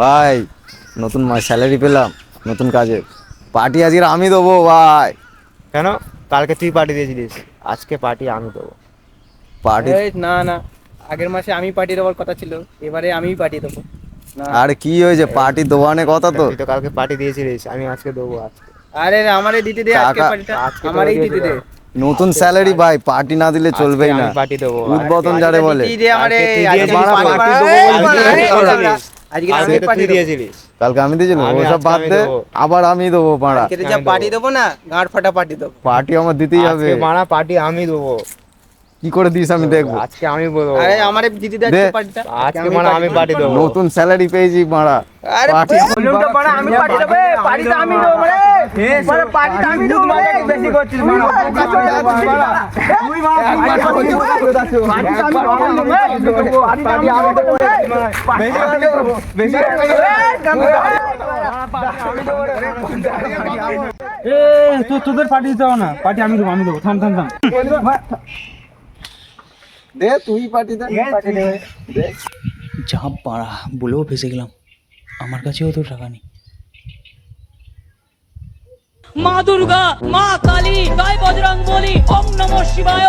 ভাই নতুন মাস স্যালারি পেলাম নতুন কাজে। পার্টি আজকে আমি দেবো ভাই। কেন? কালকে তুই পার্টি দিয়েছিলিস। আজকে পার্টি আমি দেবো। পার্টি না না। আগের মাসে আমি পাঠিয়ে দেওয়ার কথা ছিল এবারে আমিই পাঠিয়ে দেবো। না। আরে কি হয়েছে? পার্টি দোকানে কথা তো। তুই তো কালকে পার্টি দিয়েছিলিস আমি আজকে দেবো আজকে। আরে আমারে দিতে দে আজকে আজকে আমারই দিতে দে। নতুন স্যালারি ভাই পার্টি না দিলে চলবেই না। আমি পার্টি দেবো। উদ্বোধন যারে বলে। আজকে তুই আজকে দিয়েছিলিস, পার্টি পার্টি পার্টি দেবো। দেবো বলে বলে, দিয়েছিলিস। আজকে আজকে আমি তো পার্টি তুই দেবো দিয়েছিলিস কালকে আমি দিয়েছিলাম ওসব বাদ দে আবার আমি দেবো পাড়া। আজকে যা পার্টি দেবো। দেবো না গাঁট ফাটা পার্টি দেবো। পার্টি আমার দিতেই হবে। আজকে পার্টি আমি দেবো। কি করে দিস আমি দেখব। আজকে আমি বলব। আরে আমারে দিতে দে। পার্টিটা। আজকে মারা আমি পার্টি দেবো। নতুন স্যালারি পেয়েছি মারা। আরে পার্টি ভলিউমটা আমি পার্টি দেবো। পার্টিটা আমি দেবো মানে মানে পার্টিটা আমি দেবো মানে বেশি করছিস মানে তুই তোদের পার্টি হবে না পার্টি আমি দেবো আমি দেবো থাম থাম থাম যা পাড়া বলেও ফেসে গেলাম আমার কাছেও তো টাকা নেই মা দুর্গা, মা কালী জয় বজরং বলি, ওম নমঃ শিবায়।